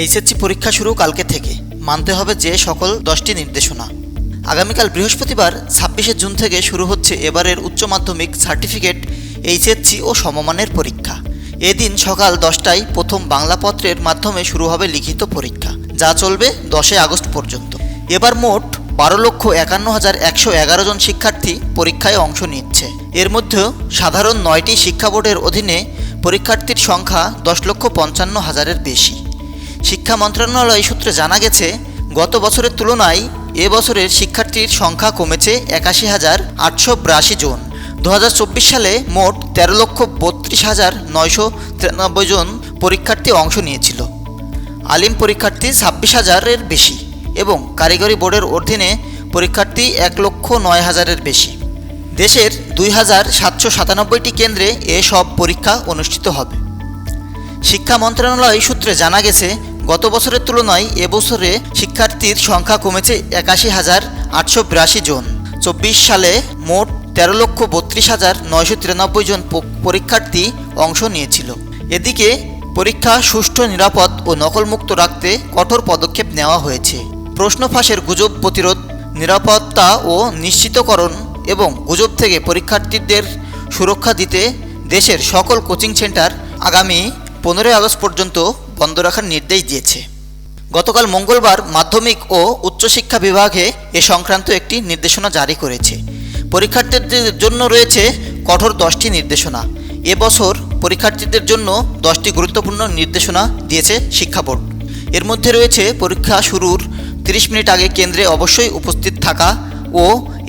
HSC পরীক্ষা শুরু কালকে থেকে। মানতে হবে যে সকল দশটি নির্দেশনা। আগামীকাল বৃহস্পতিবার, ছাব্বিশে জুন থেকে শুরু হচ্ছে এবারের উচ্চ মাধ্যমিক সার্টিফিকেট, এইচএসসি ও সমমানের পরীক্ষা। এদিন সকাল দশটায় প্রথম বাংলা পত্রের মাধ্যমে শুরু হবে লিখিত পরীক্ষা, যা চলবে দশই আগস্ট পর্যন্ত। এবার মোট বারো লক্ষ একান্ন হাজার একশো এগারো জন শিক্ষার্থী পরীক্ষায় অংশ নিচ্ছে। এর মধ্যে সাধারণ নয়টি শিক্ষা বোর্ডের অধীনে পরীক্ষার্থীর সংখ্যা দশ লক্ষ পঞ্চান্ন হাজারের বেশি। শিক্ষা মন্ত্রণালয় সূত্রে জানা গেছে, গত বছরের তুলনায় এ বছরের শিক্ষার্থীর সংখ্যা কমেছে একাশি হাজার আটশো বিরাশি জন। দু হাজার চব্বিশ সালে মোট তেরো লক্ষ বত্রিশ হাজার নয়শো তিরানব্বই জন পরীক্ষার্থী অংশ নিয়েছিল। আলিম পরীক্ষার্থী ছাব্বিশ হাজারের বেশি এবং কারিগরি বোর্ডের অধীনে পরীক্ষার্থী এক লক্ষ নয় হাজারের বেশি। দেশের দুই হাজার সাতশো সাতানব্বইটি কেন্দ্রে এসব পরীক্ষা অনুষ্ঠিত হবে। শিক্ষা মন্ত্রণালয় সূত্রে জানা গেছে গত বছরের তুলনায় এবছরে শিক্ষার্থীর সংখ্যা কমেছে একাশি হাজার আটশো বিরাশি জন। চব্বিশ সালে মোট তেরো লক্ষ বত্রিশ হাজার নয়শো তিরানব্বই জন পরীক্ষার্থী অংশ নিয়েছিল। এদিকে পরীক্ষা সুষ্ঠু, নিরাপদ ও নকলমুক্ত রাখতে কঠোর পদক্ষেপ নেওয়া হয়েছে। প্রশ্ন ফাঁসের গুজব প্রতিরোধ, নিরাপত্তা ও নিশ্চিতকরণ এবং গুজব থেকে পরীক্ষার্থীদের সুরক্ষা দিতে দেশের সকল কোচিং সেন্টার আগামী পনেরোই আগস্ট পর্যন্ত বন্ধ রাখার নির্দেশ দিয়েছে। গতকাল মঙ্গলবার মাধ্যমিক ও উচ্চশিক্ষা বিভাগে এ সংক্রান্ত একটি নির্দেশনা জারি করেছে। পরীক্ষার্থীদের জন্য রয়েছে কঠোর দশটি নির্দেশনা। এবছর পরীক্ষার্থীদের জন্য দশটি গুরুত্বপূর্ণ নির্দেশনা দিয়েছে শিক্ষা বোর্ড। এর মধ্যে রয়েছে পরীক্ষা শুরুর 30 মিনিট আগে কেন্দ্রে অবশ্যই উপস্থিত থাকা ও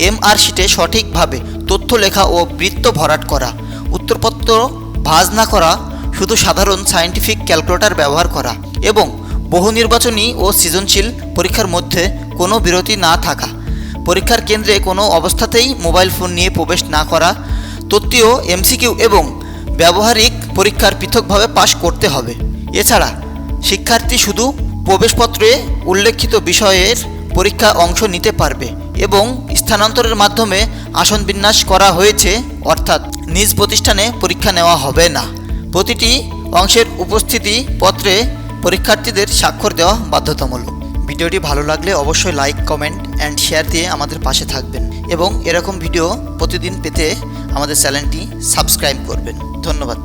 এমআর শিটে সঠিকভাবে তথ্য লেখা ও বৃত্ত ভরাট করা, উত্তরপত্র ভাজ না করা শুধু সাধারণ সায়েন্টিফিক ক্যালকুলেটর ব্যবহার করা এবং বহু নির্বাচনী ও সৃজনশীল পরীক্ষার মধ্যে কোনো বিরতি না থাকা। পরীক্ষার কেন্দ্রে কোনো অবস্থাতেই মোবাইল ফোন নিয়ে প্রবেশ না করা, তত্ত্বীয় এমসিকিউ এবং ব্যবহারিক পরীক্ষার পৃথকভাবে পাশ করতে হবে। এছাড়া, শিক্ষার্থী শুধু প্রবেশপত্রে উল্লেখিত বিষয়ের পরীক্ষা অংশ নিতে পারবে এবং স্থানান্তরের মাধ্যমে আসন বিন্যাস করা হয়েছে, অর্থাৎ নিজ প্রতিষ্ঠানে পরীক্ষা নেওয়া হবে না। প্রতিটি অংশের উপস্থিতি পত্রে পরীক্ষার্থীদের স্বাক্ষর দেওয়া বাধ্যতামূলক। ভিডিওটি ভালো লাগলে অবশ্যই লাইক, কমেন্ট অ্যান্ড শেয়ার দিয়ে আমাদের পাশে থাকবেন এবং এরকম ভিডিও প্রতিদিন পেতে আমাদের চ্যানেলটি সাবস্ক্রাইব করবেন। ধন্যবাদ।